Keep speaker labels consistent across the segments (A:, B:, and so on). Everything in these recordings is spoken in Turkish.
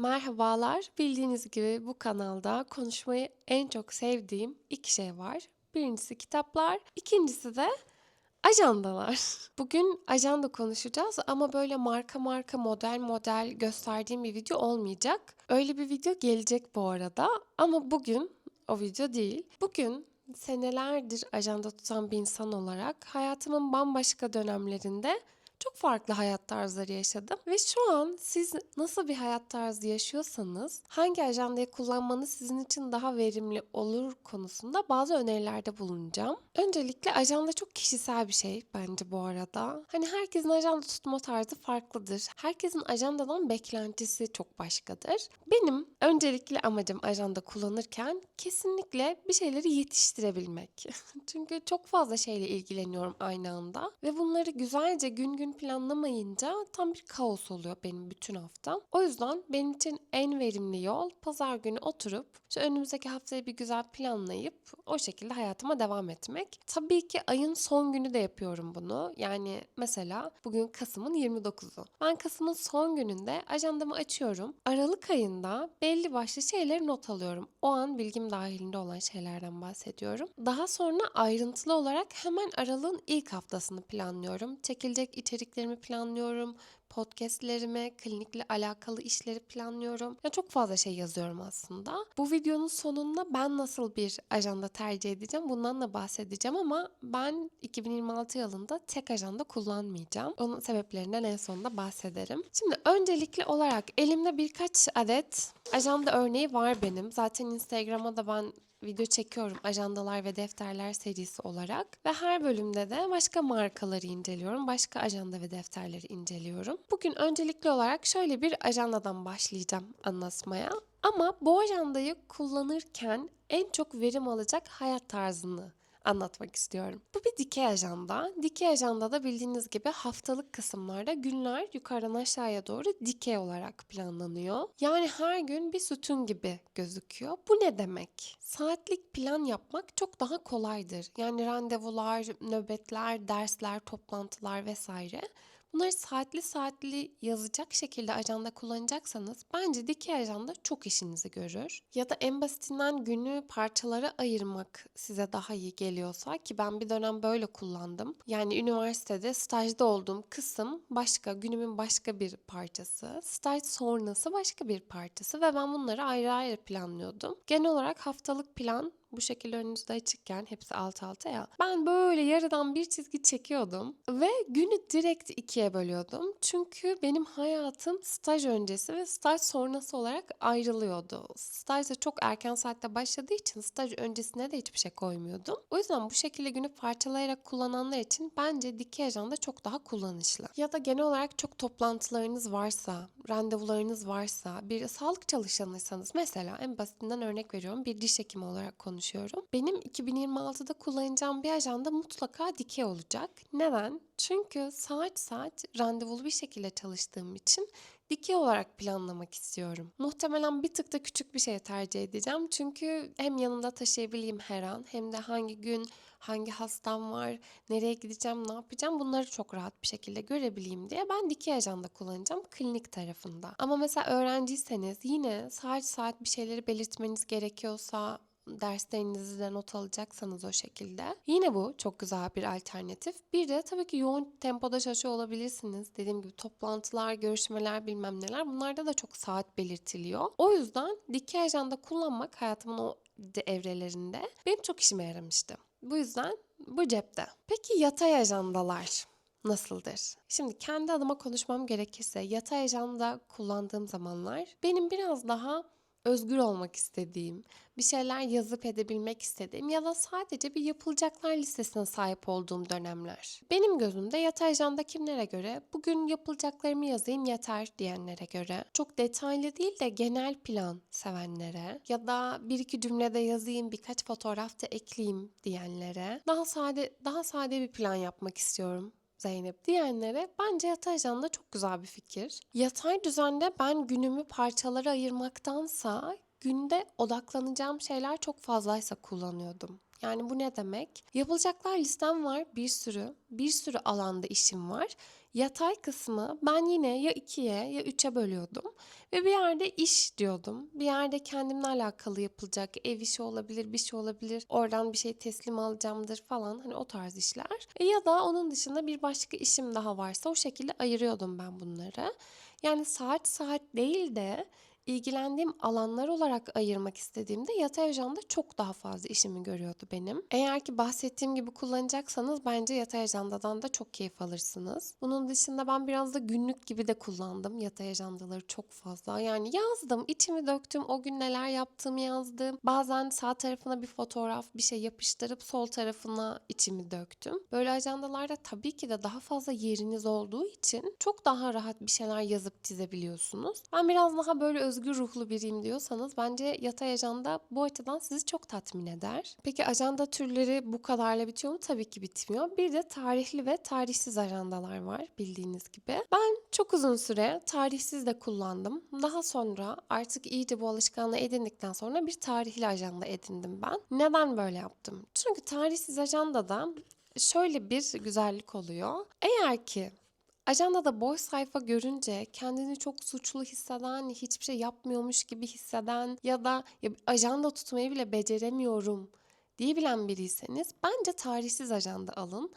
A: Merhabalar. Bildiğiniz gibi bu kanalda konuşmayı en çok sevdiğim iki şey var. Birincisi kitaplar, ikincisi de ajandalar. Bugün ajanda konuşacağız ama böyle marka marka model model gösterdiğim bir video olmayacak. Öyle bir video gelecek bu arada ama bugün o video değil. Bugün senelerdir ajanda tutan bir insan olarak hayatımın bambaşka dönemlerinde çok farklı hayat tarzları yaşadım ve şu an siz nasıl bir hayat tarzı yaşıyorsanız hangi ajandayı kullanmanız sizin için daha verimli olur konusunda bazı önerilerde bulunacağım. Öncelikle ajanda çok kişisel bir şey bence bu arada. Hani herkesin ajanda tutma tarzı farklıdır. Herkesin ajandadan beklentisi çok başkadır. Benim öncelikli amacım ajanda kullanırken kesinlikle bir şeyleri yetiştirebilmek. Çünkü çok fazla şeyle ilgileniyorum aynı anda ve bunları güzelce gün gün planlamayınca tam bir kaos oluyor benim bütün haftam. O yüzden benim için en verimli yol pazar günü oturup şu önümüzdeki haftayı bir güzel planlayıp o şekilde hayatıma devam etmek. Tabii ki ayın son günü de yapıyorum bunu. Yani mesela bugün Kasım'ın 29'u. Ben Kasım'ın son gününde ajandamı açıyorum. Aralık ayında belli başlı şeyleri not alıyorum. O an bilgim dahilinde olan şeylerden bahsediyorum. Daha sonra ayrıntılı olarak hemen aralığın ilk haftasını planlıyorum. Çekilecek içeriklerimi planlıyorum podcastlerimi, klinikle alakalı işleri planlıyorum. Ya çok fazla şey yazıyorum aslında. Bu videonun sonunda ben nasıl bir ajanda tercih edeceğim bundan da bahsedeceğim ama ben 2026 yılında tek ajanda kullanmayacağım. Onun sebeplerinden en sonunda bahsederim. Şimdi öncelikli olarak elimde birkaç adet ajanda örneği var benim. Zaten Instagram'a da ben video çekiyorum ajandalar ve defterler serisi olarak ve her bölümde de başka markaları inceliyorum, başka ajanda ve defterleri inceliyorum. Bugün öncelikli olarak şöyle bir ajandadan başlayacağım anlatmaya. Ama bu ajandayı kullanırken en çok verim alacak hayat tarzını anlatmak istiyorum. Bu bir dikey ajanda. Dikey ajandada bildiğiniz gibi haftalık kısımlarda günler yukarıdan aşağıya doğru dikey olarak planlanıyor. Yani her gün bir sütun gibi gözüküyor. Bu ne demek? Saatlik plan yapmak çok daha kolaydır. Yani randevular, nöbetler, dersler, toplantılar vesaire Bunları saatli saatli yazacak şekilde ajanda kullanacaksanız bence dikey ajanda çok işinizi görür. Ya da en basitinden günü parçalara ayırmak size daha iyi geliyorsa ki ben bir dönem böyle kullandım. Yani üniversitede stajda olduğum kısım başka, günümün başka bir parçası. Staj sonrası başka bir parçası ve ben bunları ayrı ayrı planlıyordum. Genel olarak haftalık plan bu şekilde önünüzde açıkken hepsi alt alta ya. Ben böyle yarıdan bir çizgi çekiyordum ve günü direkt ikiye bölüyordum. Çünkü benim hayatım staj öncesi ve staj sonrası olarak ayrılıyordu. Staj da çok erken saatte başladığı için staj öncesine de hiçbir şey koymuyordum. O yüzden bu şekilde günü parçalayarak kullananlar için bence dikey ajanda çok daha kullanışlı. Ya da genel olarak çok toplantılarınız varsa, randevularınız varsa, bir sağlık çalışanıysanız mesela en basitinden örnek veriyorum bir diş hekimi olarak konuşuyorum. Benim 2026'da kullanacağım bir ajanda mutlaka dikey olacak. Neden? Çünkü saat saat randevulu bir şekilde çalıştığım için dikey olarak planlamak istiyorum. Muhtemelen bir tık da küçük bir şey tercih edeceğim. Çünkü hem yanında taşıyabileyim her an hem de hangi gün hangi hastam var, nereye gideceğim, ne yapacağım bunları çok rahat bir şekilde görebileyim diye ben dikey ajanda kullanacağım klinik tarafında. Ama mesela öğrenciyseniz yine saat saat bir şeyleri belirtmeniz gerekiyorsa derslerinizi de not alacaksanız o şekilde. Yine bu çok güzel bir alternatif. Bir de tabii ki yoğun tempoda çalışıyor olabilirsiniz. Dediğim gibi toplantılar, görüşmeler bilmem neler bunlarda da çok saat belirtiliyor. O yüzden dikey ajanda kullanmak hayatımın o evrelerinde benim çok işime yaramıştı. Bu yüzden bu cepte. Peki yatay ajandalar nasıldır? Şimdi kendi adıma konuşmam gerekirse yatay ajanda kullandığım zamanlar benim biraz daha özgür olmak istediğim, bir şeyler yazıp edebilmek istediğim ya da sadece bir yapılacaklar listesine sahip olduğum dönemler. Benim gözümde yatay ajanda kimlere göre? Bugün yapılacaklarımı yazayım yeter diyenlere göre. Çok detaylı değil de genel plan sevenlere ya da bir iki cümlede yazayım birkaç fotoğraf da ekleyeyim diyenlere. Daha sade daha sade bir plan yapmak istiyorum Zeynep diyenlere bence yatay ajanda çok güzel bir fikir. Yatay düzende ben günümü parçalara ayırmaktansa günde odaklanacağım şeyler çok fazlaysa kullanıyordum. Yani bu ne demek? Yapılacaklar listem var bir sürü. Bir sürü alanda işim var. Yatay kısmı ben yine ya ikiye ya üçe bölüyordum. Ve bir yerde iş diyordum. Bir yerde kendimle alakalı yapılacak ev işi olabilir, bir şey olabilir. Oradan bir şey teslim alacağımdır falan. Hani o tarz işler. E ya da onun dışında bir başka işim daha varsa o şekilde ayırıyordum ben bunları. Yani saat saat değil de ilgilendiğim alanlar olarak ayırmak istediğimde yatay ajanda çok daha fazla işimi görüyordu benim. Eğer ki bahsettiğim gibi kullanacaksanız bence yatay ajandadan da çok keyif alırsınız. Bunun dışında ben biraz da günlük gibi de kullandım yatay ajandaları çok fazla. Yani yazdım, içimi döktüm, o gün neler yaptığımı yazdım. Bazen sağ tarafına bir fotoğraf, bir şey yapıştırıp sol tarafına içimi döktüm. Böyle ajandalarda tabii ki de daha fazla yeriniz olduğu için çok daha rahat bir şeyler yazıp çizebiliyorsunuz. Ben biraz daha böyle özgür ruhlu biriyim diyorsanız bence yatay ajanda bu açıdan sizi çok tatmin eder. Peki ajanda türleri bu kadarla bitiyor mu? Tabii ki bitmiyor. Bir de tarihli ve tarihsiz ajandalar var bildiğiniz gibi. Ben çok uzun süre tarihsiz de kullandım. Daha sonra artık iyice bu alışkanlığı edindikten sonra bir tarihli ajanda edindim ben. Neden böyle yaptım? Çünkü tarihsiz ajandada şöyle bir güzellik oluyor. Eğer ki Ajandada boş sayfa görünce kendini çok suçlu hisseden, hiçbir şey yapmıyormuş gibi hisseden ya da ya ajanda tutmayı bile beceremiyorum diyebilen biriyseniz bence tarihsiz ajanda alın.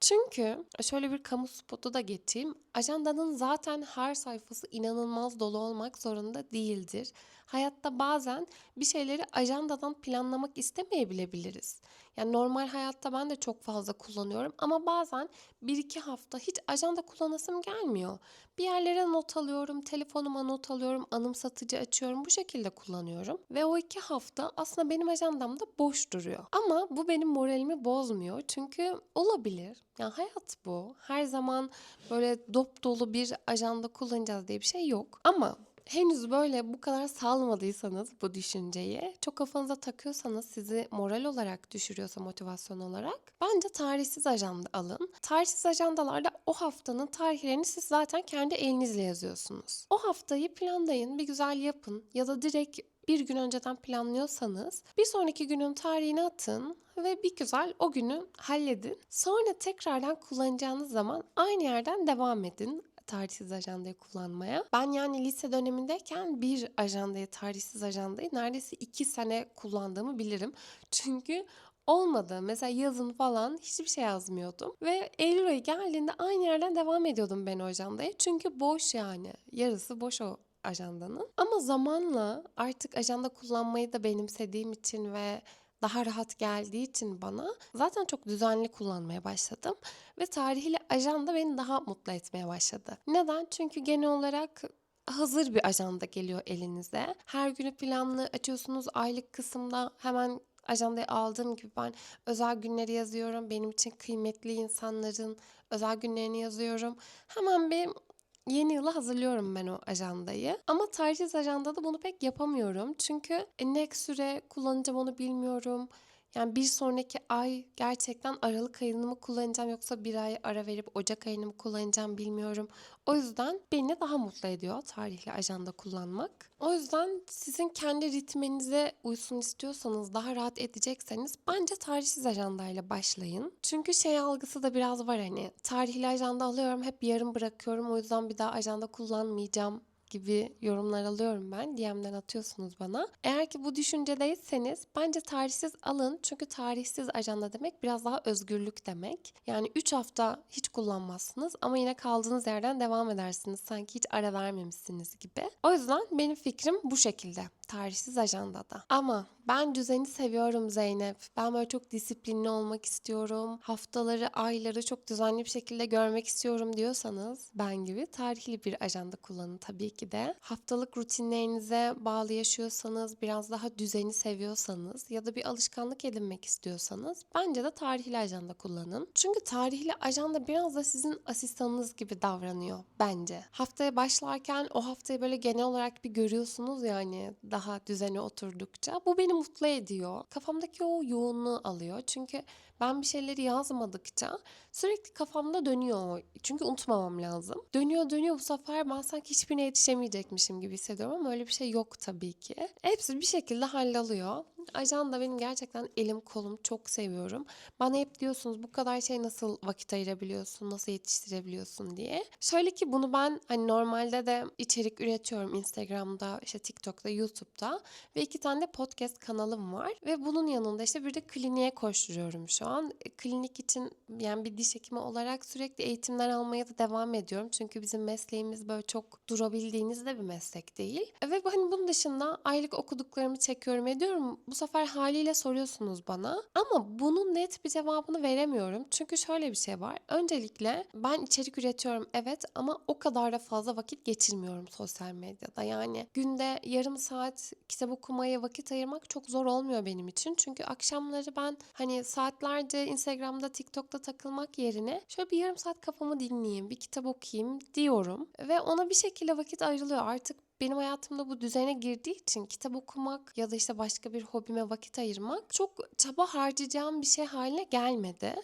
A: Çünkü şöyle bir kamu spotu da geçeyim. Ajandanın zaten her sayfası inanılmaz dolu olmak zorunda değildir. Hayatta bazen bir şeyleri ajandadan planlamak istemeyebiliriz. Yani normal hayatta ben de çok fazla kullanıyorum ama bazen bir iki hafta hiç ajanda kullanasım gelmiyor. Bir yerlere not alıyorum, telefonuma not alıyorum, anımsatıcı açıyorum. Bu şekilde kullanıyorum. Ve o iki hafta aslında benim ajandamda boş duruyor. Ama bu benim moralimi bozmuyor. Çünkü olabilir. Yani hayat bu. Her zaman böyle dop dolu bir ajanda kullanacağız diye bir şey yok. Ama henüz böyle bu kadar salmadıysanız bu düşünceyi, çok kafanıza takıyorsanız sizi moral olarak düşürüyorsa motivasyon olarak bence tarihsiz ajanda alın. Tarihsiz ajandalarda o haftanın tarihlerini siz zaten kendi elinizle yazıyorsunuz. O haftayı planlayın, bir güzel yapın ya da direkt bir gün önceden planlıyorsanız bir sonraki günün tarihini atın ve bir güzel o günü halledin. Sonra tekrardan kullanacağınız zaman aynı yerden devam edin tarihsiz ajandayı kullanmaya. Ben yani lise dönemindeyken bir ajandayı, tarihsiz ajandayı neredeyse iki sene kullandığımı bilirim. Çünkü olmadı. Mesela yazın falan hiçbir şey yazmıyordum. Ve Eylül ayı geldiğinde aynı yerden devam ediyordum ben o ajandaya. Çünkü boş yani. Yarısı boş o ajandanın. Ama zamanla artık ajanda kullanmayı da benimsediğim için ve daha rahat geldiği için bana zaten çok düzenli kullanmaya başladım ve tarihli ajanda beni daha mutlu etmeye başladı. Neden? Çünkü genel olarak hazır bir ajanda geliyor elinize. Her günü planlı açıyorsunuz aylık kısımda hemen ajandayı aldığım gibi ben özel günleri yazıyorum. Benim için kıymetli insanların özel günlerini yazıyorum. Hemen bir Yeni yıla hazırlıyorum ben o ajandayı. Ama tarihsiz ajandada bunu pek yapamıyorum. Çünkü e, ne süre kullanacağım onu bilmiyorum. Yani bir sonraki ay gerçekten Aralık ayını mı kullanacağım yoksa bir ay ara verip Ocak ayını mı kullanacağım bilmiyorum. O yüzden beni daha mutlu ediyor tarihli ajanda kullanmak. O yüzden sizin kendi ritminize uysun istiyorsanız, daha rahat edecekseniz bence tarihsiz ajandayla başlayın. Çünkü şey algısı da biraz var hani tarihli ajanda alıyorum hep yarım bırakıyorum o yüzden bir daha ajanda kullanmayacağım gibi yorumlar alıyorum ben. DM'den atıyorsunuz bana. Eğer ki bu düşüncedeyseniz bence tarihsiz alın. Çünkü tarihsiz ajanda demek biraz daha özgürlük demek. Yani 3 hafta hiç kullanmazsınız ama yine kaldığınız yerden devam edersiniz. Sanki hiç ara vermemişsiniz gibi. O yüzden benim fikrim bu şekilde tarihsiz ajandada. Ama ben düzeni seviyorum Zeynep. Ben böyle çok disiplinli olmak istiyorum. Haftaları, ayları çok düzenli bir şekilde görmek istiyorum diyorsanız ben gibi tarihli bir ajanda kullanın tabii ki de. Haftalık rutinlerinize bağlı yaşıyorsanız, biraz daha düzeni seviyorsanız ya da bir alışkanlık edinmek istiyorsanız bence de tarihli ajanda kullanın. Çünkü tarihli ajanda biraz da sizin asistanınız gibi davranıyor bence. Haftaya başlarken o haftayı böyle genel olarak bir görüyorsunuz yani daha düzene oturdukça. Bu beni mutlu ediyor. Kafamdaki o yoğunluğu alıyor. Çünkü ben bir şeyleri yazmadıkça sürekli kafamda dönüyor. Çünkü unutmamam lazım. Dönüyor dönüyor bu sefer ben sanki hiçbirine yetişemeyecekmişim gibi hissediyorum ama öyle bir şey yok tabii ki. Hepsi bir şekilde halloluyor. Ajanda benim gerçekten elim kolum çok seviyorum. Bana hep diyorsunuz bu kadar şey nasıl vakit ayırabiliyorsun, nasıl yetiştirebiliyorsun diye. Şöyle ki bunu ben hani normalde de içerik üretiyorum Instagram'da, işte TikTok'ta, YouTube'da ve iki tane de podcast kanalım var ve bunun yanında işte bir de kliniğe koşturuyorum şu an. E, Klinik için yani bir diş hekimi olarak sürekli eğitimler almaya da devam ediyorum. Çünkü bizim mesleğimiz böyle çok durabildiğiniz de bir meslek değil. E, Ve hani bunun dışında aylık okuduklarımı çekiyorum ediyorum. Bu sefer haliyle soruyorsunuz bana. Ama bunun net bir cevabını veremiyorum. Çünkü şöyle bir şey var. Öncelikle ben içerik üretiyorum evet ama o kadar da fazla vakit geçirmiyorum sosyal medyada. Yani günde yarım saat kitap okumaya vakit ayırmak çok zor olmuyor benim için. Çünkü akşamları ben hani saatlerce Instagram'da, TikTok'ta takılmak yerine şöyle bir yarım saat kafamı dinleyeyim, bir kitap okuyayım diyorum. Ve ona bir şekilde vakit ayrılıyor. Artık benim hayatımda bu düzene girdiği için kitap okumak ya da işte başka bir hobime vakit ayırmak çok çaba harcayacağım bir şey haline gelmedi.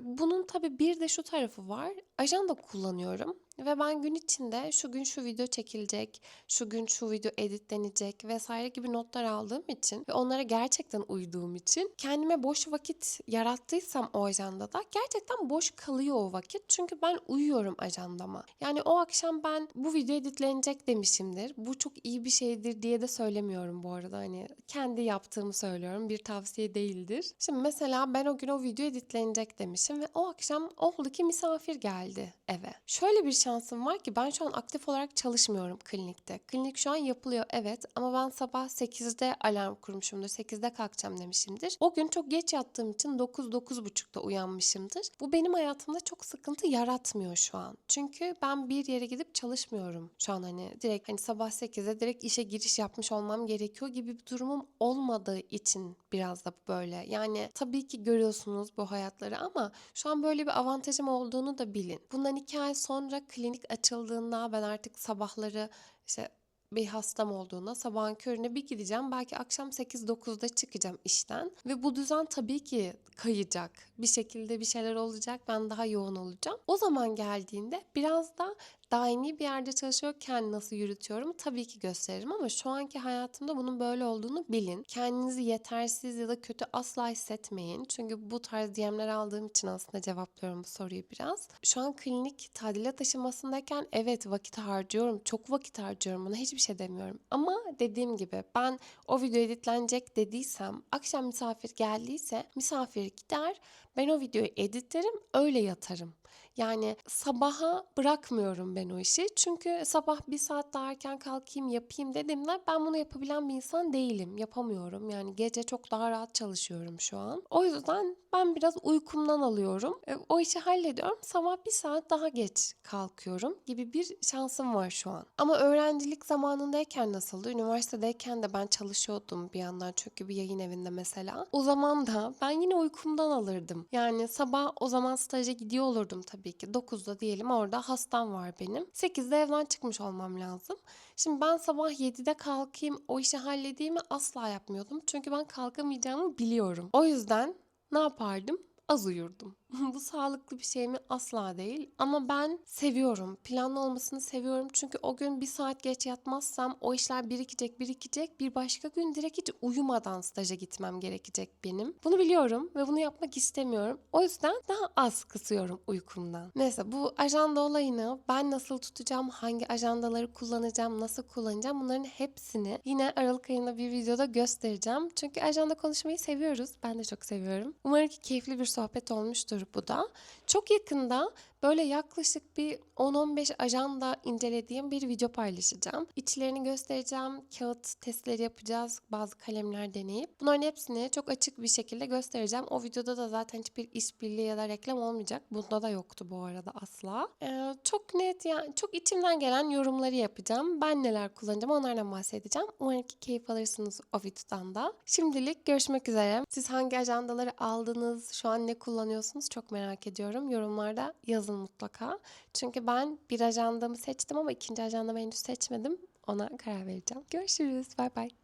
A: Bunun tabii bir de şu tarafı var. Ajanda kullanıyorum ve ben gün içinde şu gün şu video çekilecek, şu gün şu video editlenecek vesaire gibi notlar aldığım için ve onlara gerçekten uyduğum için kendime boş vakit yarattıysam o ajandada gerçekten boş kalıyor o vakit. Çünkü ben uyuyorum ajandama. Yani o akşam ben bu video editlenecek demişimdir. Bu çok iyi bir şeydir diye de söylemiyorum bu arada. Hani kendi yaptığımı söylüyorum. Bir tavsiye değildir. Şimdi mesela ben o gün o video editlenecek demişim ve o akşam oldu ki misafir geldi eve. Şöyle bir şansım var ki ben şu an aktif olarak çalışmıyorum klinikte. Klinik şu an yapılıyor evet ama ben sabah 8'de alarm kurmuşumdur. 8'de kalkacağım demişimdir. O gün çok geç yattığım için 9-9.30'da uyanmışımdır. Bu benim hayatımda çok sıkıntı yaratmıyor şu an. Çünkü ben bir yere gidip çalışmıyorum. Şu an hani direkt hani sabah 8'de direkt işe giriş yapmış olmam gerekiyor gibi bir durumum olmadığı için biraz da böyle. Yani tabii ki görüyorsunuz bu hayatları ama şu an böyle bir avantajım olduğunu da bilin. Bundan iki ay sonra klinik açıldığında ben artık sabahları işte bir hastam olduğunda sabahın körüne bir gideceğim. Belki akşam 8-9'da çıkacağım işten. Ve bu düzen tabii ki kayacak. Bir şekilde bir şeyler olacak. Ben daha yoğun olacağım. O zaman geldiğinde biraz da daimi bir yerde çalışıyorken nasıl yürütüyorum tabii ki gösteririm ama şu anki hayatımda bunun böyle olduğunu bilin. Kendinizi yetersiz ya da kötü asla hissetmeyin. Çünkü bu tarz DM'ler aldığım için aslında cevaplıyorum bu soruyu biraz. Şu an klinik tadilat aşamasındayken evet vakit harcıyorum. Çok vakit harcıyorum. Buna hiçbir şey demiyorum. Ama dediğim gibi ben o video editlenecek dediysem akşam misafir geldiyse misafir gider. Ben o videoyu editlerim öyle yatarım. Yani sabaha bırakmıyorum ben o işi. Çünkü sabah bir saat daha erken kalkayım yapayım dediğimde ben bunu yapabilen bir insan değilim. Yapamıyorum. Yani gece çok daha rahat çalışıyorum şu an. O yüzden ben biraz uykumdan alıyorum. E, O işi hallediyorum. Sabah bir saat daha geç kalkıyorum gibi bir şansım var şu an. Ama öğrencilik zamanındayken nasıldı? Üniversitedeyken de ben çalışıyordum bir yandan çünkü bir yayın evinde mesela. O zaman da ben yine uykumdan alırdım. Yani sabah o zaman staja gidiyor olurdum tabii ki. 9'da diyelim orada hastam var benim. 8'de evden çıkmış olmam lazım. Şimdi ben sabah 7'de kalkayım o işi halledeyimi asla yapmıyordum. Çünkü ben kalkamayacağımı biliyorum. O yüzden ne yapardım? Az uyurdum. Bu sağlıklı bir şey mi? Asla değil. Ama ben seviyorum. Planlı olmasını seviyorum. Çünkü o gün bir saat geç yatmazsam o işler birikecek birikecek. Bir başka gün direkt hiç uyumadan staja gitmem gerekecek benim. Bunu biliyorum ve bunu yapmak istemiyorum. O yüzden daha az kısıyorum uykumdan. Neyse bu ajanda olayını ben nasıl tutacağım, hangi ajandaları kullanacağım, nasıl kullanacağım bunların hepsini yine Aralık ayında bir videoda göstereceğim. Çünkü ajanda konuşmayı seviyoruz. Ben de çok seviyorum. Umarım ki keyifli bir sohbet olmuştur bu da. Çok yakında böyle yaklaşık bir 10-15 ajanda incelediğim bir video paylaşacağım. İçlerini göstereceğim. Kağıt testleri yapacağız. Bazı kalemler deneyip. Bunların hepsini çok açık bir şekilde göstereceğim. O videoda da zaten hiçbir işbirliği ya da reklam olmayacak. Bunda da yoktu bu arada asla. Ee, çok net yani çok içimden gelen yorumları yapacağım. Ben neler kullanacağım onlardan bahsedeceğim. Umarım ki keyif alırsınız o videodan da. Şimdilik görüşmek üzere. Siz hangi ajandaları aldınız? Şu an ne kullanıyorsunuz? Çok merak ediyorum. Yorumlarda yazın mutlaka. Çünkü ben bir ajandamı seçtim ama ikinci ajandamı henüz seçmedim. Ona karar vereceğim. Görüşürüz. Bay bay.